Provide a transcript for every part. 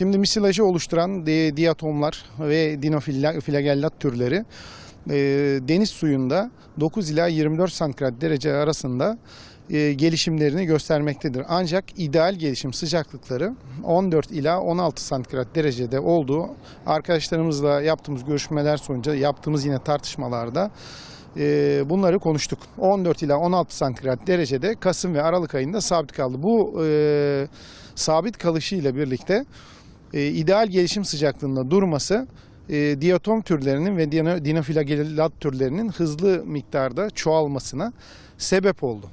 Şimdi misilajı oluşturan di- diatomlar ve dinoflagellat türleri e, deniz suyunda 9 ila 24 santigrat derece arasında e, gelişimlerini göstermektedir. Ancak ideal gelişim sıcaklıkları 14 ila 16 santigrat derecede olduğu arkadaşlarımızla yaptığımız görüşmeler sonucu yaptığımız yine tartışmalarda e, bunları konuştuk. 14 ila 16 santigrat derecede Kasım ve Aralık ayında sabit kaldı. Bu e, sabit kalışı ile birlikte e, ideal gelişim sıcaklığında durması e, diatom türlerinin ve dino- dinoflagellat türlerinin hızlı miktarda çoğalmasına sebep oldu.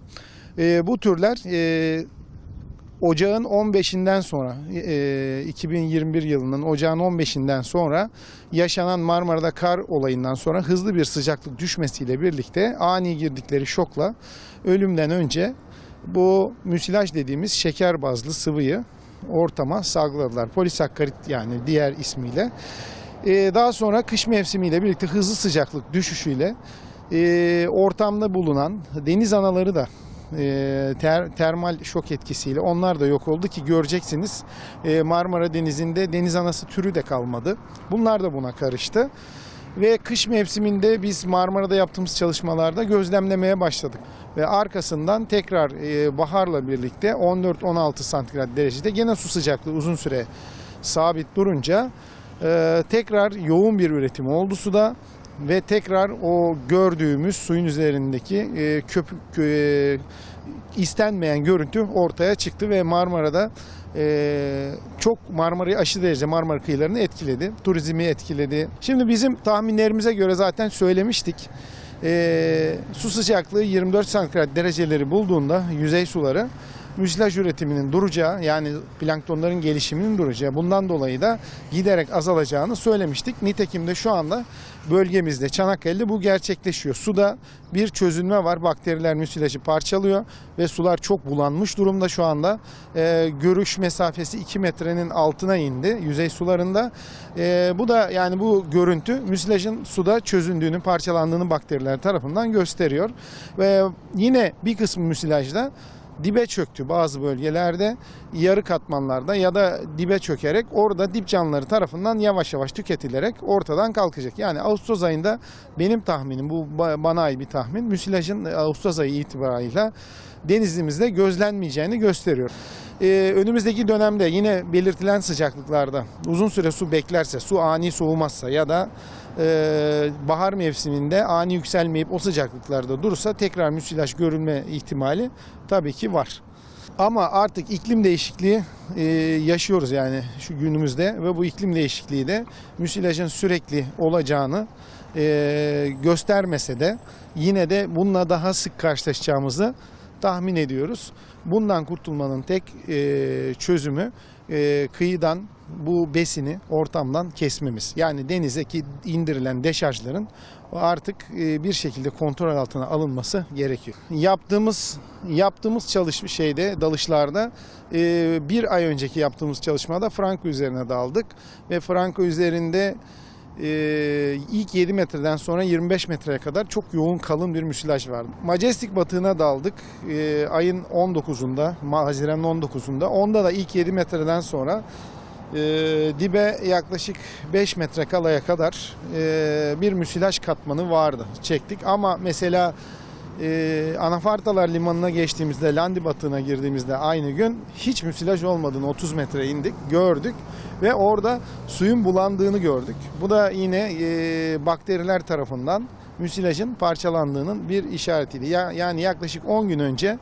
E, bu türler ocağın 15'inden sonra e, 2021 yılının ocağın 15'inden sonra yaşanan Marmara'da kar olayından sonra hızlı bir sıcaklık düşmesiyle birlikte ani girdikleri şokla ölümden önce bu müsilaj dediğimiz şeker bazlı sıvıyı ortama salgıladılar. Polisakkarit yani diğer ismiyle. Ee, daha sonra kış mevsimiyle birlikte hızlı sıcaklık düşüşüyle e, ortamda bulunan deniz anaları da e, ter- termal şok etkisiyle onlar da yok oldu ki göreceksiniz e, Marmara Denizi'nde deniz anası türü de kalmadı. Bunlar da buna karıştı. Ve kış mevsiminde biz Marmara'da yaptığımız çalışmalarda gözlemlemeye başladık. Ve arkasından tekrar e, baharla birlikte 14-16 santigrat derecede gene su sıcaklığı uzun süre sabit durunca e, tekrar yoğun bir üretim oldu suda ve tekrar o gördüğümüz suyun üzerindeki e, köpük istenmeyen görüntü ortaya çıktı ve Marmara'da e, çok Marmara'yı aşırı derece Marmara kıyılarını etkiledi. Turizmi etkiledi. Şimdi bizim tahminlerimize göre zaten söylemiştik. E, su sıcaklığı 24 santigrat dereceleri bulduğunda yüzey suları müsilaj üretiminin duracağı yani planktonların gelişiminin duracağı bundan dolayı da giderek azalacağını söylemiştik. Nitekim de şu anda bölgemizde Çanakkale'de bu gerçekleşiyor. Suda bir çözülme var. Bakteriler müsilajı parçalıyor ve sular çok bulanmış durumda şu anda. Ee, görüş mesafesi 2 metrenin altına indi yüzey sularında. Ee, bu da yani bu görüntü müsilajın suda çözündüğünü, parçalandığını bakteriler tarafından gösteriyor. Ve yine bir kısmı müsilajda dibe çöktü bazı bölgelerde yarı katmanlarda ya da dibe çökerek orada dip canlıları tarafından yavaş yavaş tüketilerek ortadan kalkacak. Yani Ağustos ayında benim tahminim bu ba- bana ait bir tahmin müsilajın Ağustos ayı itibarıyla denizimizde gözlenmeyeceğini gösteriyor. Ee, önümüzdeki dönemde yine belirtilen sıcaklıklarda uzun süre su beklerse, su ani soğumazsa ya da e, bahar mevsiminde ani yükselmeyip o sıcaklıklarda durursa tekrar müsilaj görülme ihtimali tabii ki var. Ama artık iklim değişikliği e, yaşıyoruz yani şu günümüzde ve bu iklim değişikliği de müsilajın sürekli olacağını e, göstermese de yine de bununla daha sık karşılaşacağımızı tahmin ediyoruz. Bundan kurtulmanın tek e, çözümü e, kıyıdan bu besini ortamdan kesmemiz. Yani denizdeki indirilen deşarjların artık e, bir şekilde kontrol altına alınması gerekiyor. Yaptığımız yaptığımız çalışma şeyde dalışlarda e, bir ay önceki yaptığımız çalışmada Franco üzerine daldık ve Franco üzerinde e, ilk 7 metreden sonra 25 metreye kadar çok yoğun kalın bir müsilaj vardı. Majestic batığına daldık e, ayın 19'unda, Ma- Haziran'ın 19'unda. Onda da ilk 7 metreden sonra e, dibe yaklaşık 5 metre kalaya kadar e, bir müsilaj katmanı vardı. Çektik ama mesela e, Anafartalar Limanı'na geçtiğimizde, Landi batığına girdiğimizde aynı gün hiç müsilaj olmadığını 30 metre indik, gördük ve orada suyun bulandığını gördük. Bu da yine e, bakteriler tarafından müsilajın parçalandığının bir işaretiydi. Ya, yani yaklaşık 10 gün önce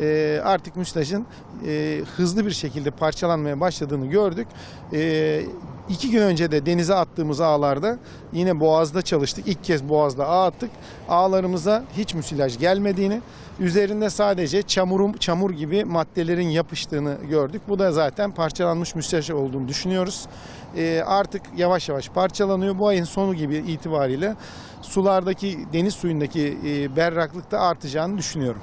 e, artık müsilajın e, hızlı bir şekilde parçalanmaya başladığını gördük. E, iki gün önce de denize attığımız ağlarda yine boğazda çalıştık. İlk kez boğazda ağ attık. Ağlarımıza hiç müsilaj gelmediğini, üzerinde sadece çamurum, çamur gibi maddelerin yapıştığını gördük. Bu da zaten parçalanmış müsilaj olduğunu düşünüyoruz. E, artık yavaş yavaş parçalanıyor. Bu ayın sonu gibi itibariyle sulardaki, deniz suyundaki e, berraklık da artacağını düşünüyorum.